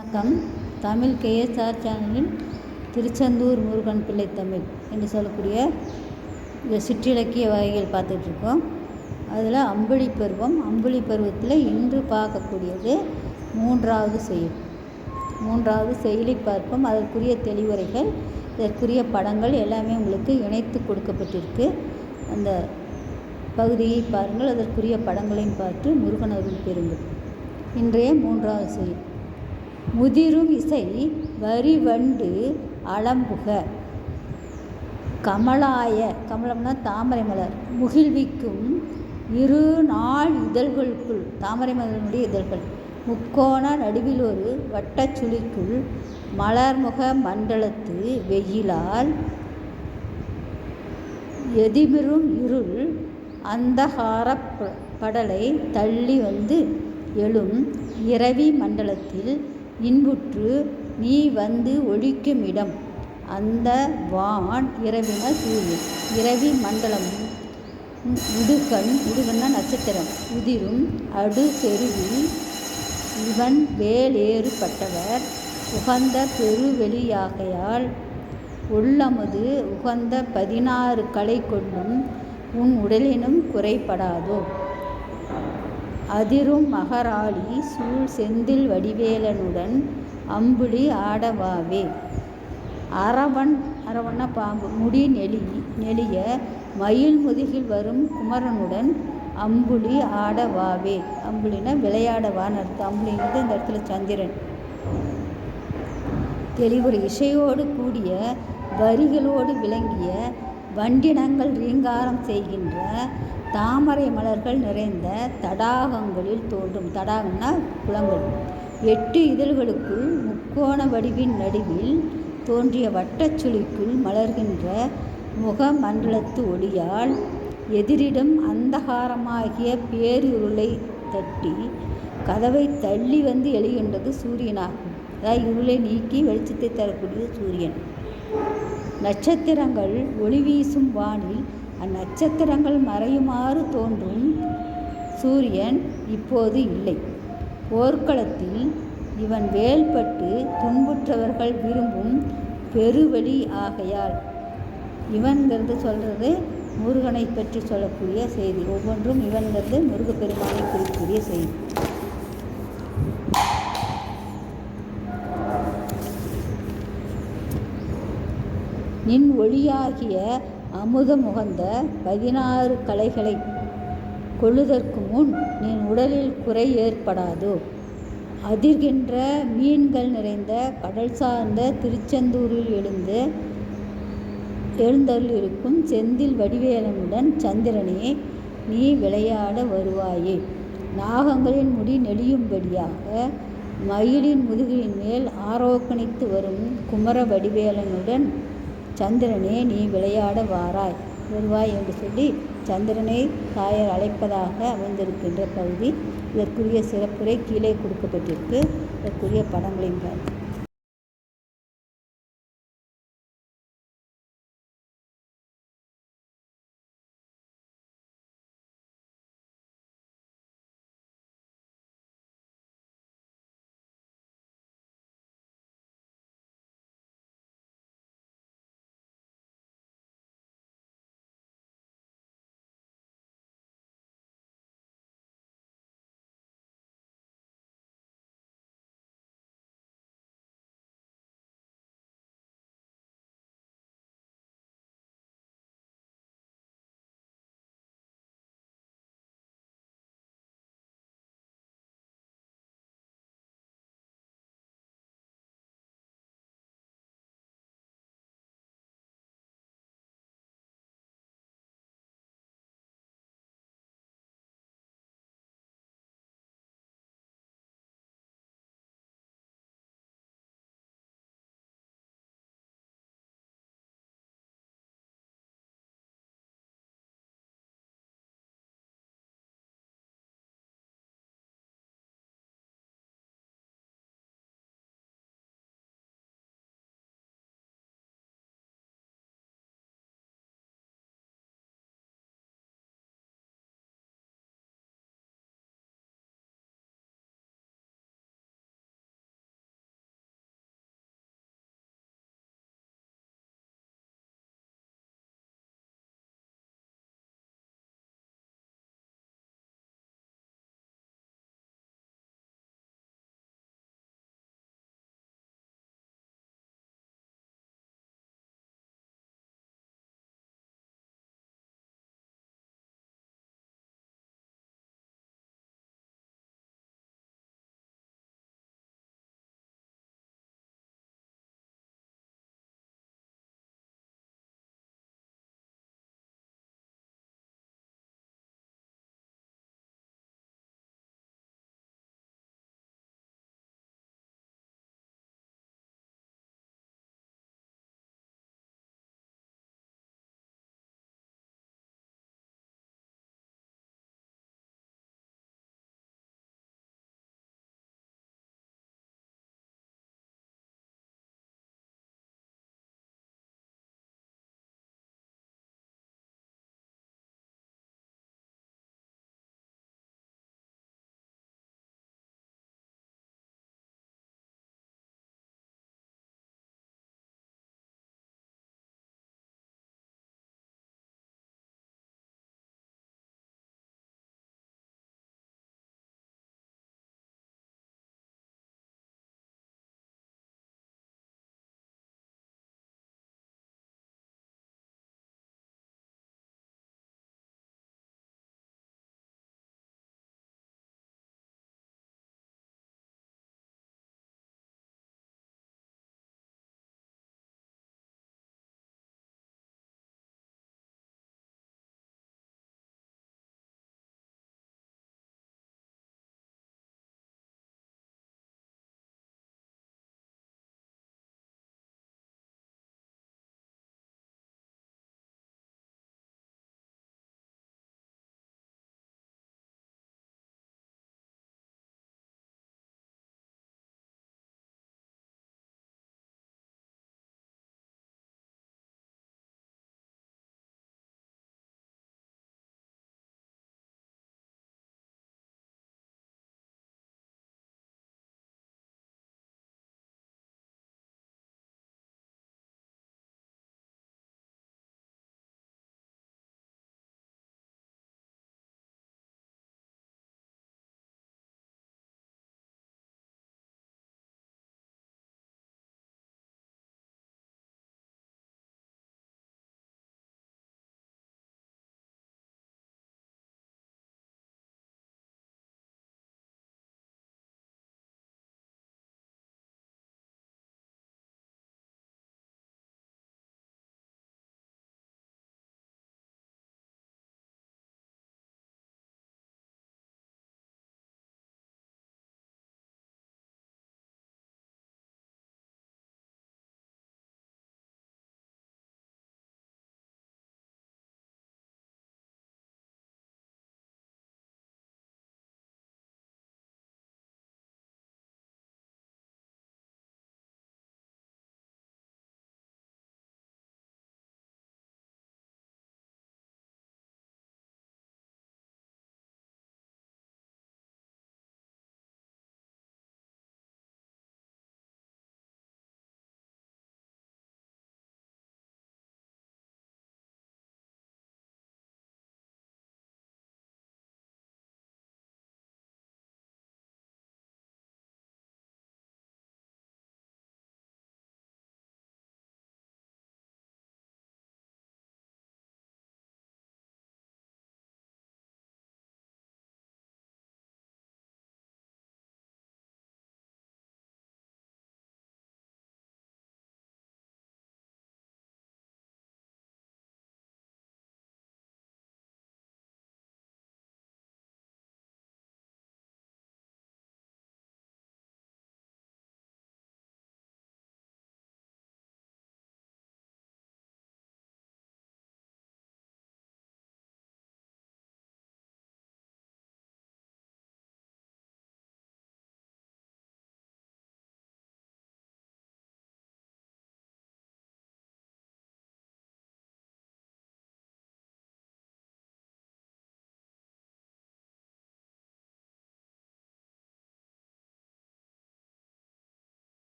வணக்கம். தமிழ் கேஎஸ்ஆர் சேனலின் திருச்செந்தூர் முருகன் பிள்ளை தமிழ் என்று சொல்லக்கூடிய இந்த சிற்றிலக்கிய வகைகள் பார்த்துட்ருக்கோம். அதில் அம்புலி பருவம் அம்புலி பருவத்தில் இன்று பார்க்கக்கூடியது மூன்றாவது செயல். மூன்றாவது செயலை பார்ப்போம். அதற்குரிய தெளிவுரைகள் இதற்குரிய படங்கள் எல்லாமே உங்களுக்கு இணைத்து கொடுக்கப்பட்டிருக்கு. அந்த பகுதியை பாருங்கள். அதற்குரிய படங்களையும் பார்த்து முருகன் அருள் பெறுங்கள். இன்றைய மூன்றாவது செயல். முதிரும் இசை வரிவண்டு அலம்புக. கமலாய கமலம்னா தாமரை மலர். முகிழ்விக்கும் இரு நாள் இதழ்களுக்குள் தாமரை மலருடைய இதழ்கள். முக்கோண நடுவில் ஒரு வட்டச்சுழிக்குள் மலர்முக மண்டலத்து வெயிலால் எதிமிரும் இருள் அந்தகார படலை தள்ளி வந்து எழும் இரவி மண்டலத்தில் இன்புற்று நீ வந்து ஒழிக்குமிடம். அந்த வான் இரவின சூரியன் இரவி மண்டலம் உடுகன் உடுகண்ண நட்சத்திரம். உதிரும் அடு செருவில் இவன் வேலேறுபட்டவர். உகந்த பெருவெளியாகையால் உள்ளமுது உகந்த பதினாறு கலை கொண்டும் உன் உடலினும் குறைபடாதோ? அதிரும் மகராளி சூழ் செந்தில் வடிவேலனுடன் அம்புலி ஆடவாவே. அரவன் அரவண பாம்பு முடி நெளி நெளிய மயில் முதுகில் வரும் குமரனுடன் அம்புலி ஆடவாவே. அம்புலினா விளையாடவான்னு அர்த்தம். அம்புலிங்கிறது இந்த இடத்துல சந்திரன். தெளிவுற இசையோடு கூடிய வரிகளோடு விளங்கிய வண்டினங்கள் ரீங்காரம் செய்கின்ற தாமரை மலர்கள் நிறைந்த தடாகங்களில் தோன்றும். தடாகம்னா குளங்கள். எட்டு இதழ்களுக்குள் முக்கோண வடிவின் நடுவில் தோன்றிய வட்டச்சுழிக்குள் மலர்கின்ற முகமண்டலத்து ஒளியால் எதிரிடம் அந்தகாரமாகிய பேருருளை தட்டி கதவை தள்ளி வந்து எழுகின்றது சூரியனாகும். அதாவது இருளை நீக்கி வெளிச்சத்தை தரக்கூடிய சூரியன். நட்சத்திரங்கள் ஒளி வீசும் வானில் அந்நட்சத்திரங்கள் மறையுமாறு தோன்றும். சூரியன் இப்போது இல்லை. போர்க்களத்தில் இவன் வேல்பட்டு துன்புற்றவர்கள் விரும்பும் பெருவழி ஆகையால். இவன்கிறது சொல்கிறது முருகனை பற்றி சொல்லக்கூடிய செய்தி. ஒவ்வொன்றும் இவன்கிறது முருகப்பெருமானை குறிக்கக்கூடிய செய்தி. நின் ஒளியாகிய அமுத முகந்த பதினாறு கலைகளை கொள்ளுதற்கு முன் நின் உடலில் குறை ஏற்படாதோ? அதிர்கின்ற மீன்கள் நிறைந்த கடல் சார்ந்த திருச்செந்தூரில் எழுந்து எழுந்தருள் இருக்கும் செந்தில் வடிவேலனுடன் சந்திரனே நீ விளையாட வருவாயே. நாகங்களின் முடி நெளியும்படியாக மயிலின் முதுகின் மேல் ஆரோக்கணித்து வரும் குமர வடிவேலனுடன் சந்திரனே நீ விளையாட வாராய் வருவாய் என்று சொல்லி சந்திரனை தாயர் அழைப்பதாக அமைந்திருக்கின்ற பகுதி. இதற்குரிய சிறப்புரை கீழே கொடுக்கப்பட்டிருக்கு. இதற்குரிய படங்களையும் பார்த்து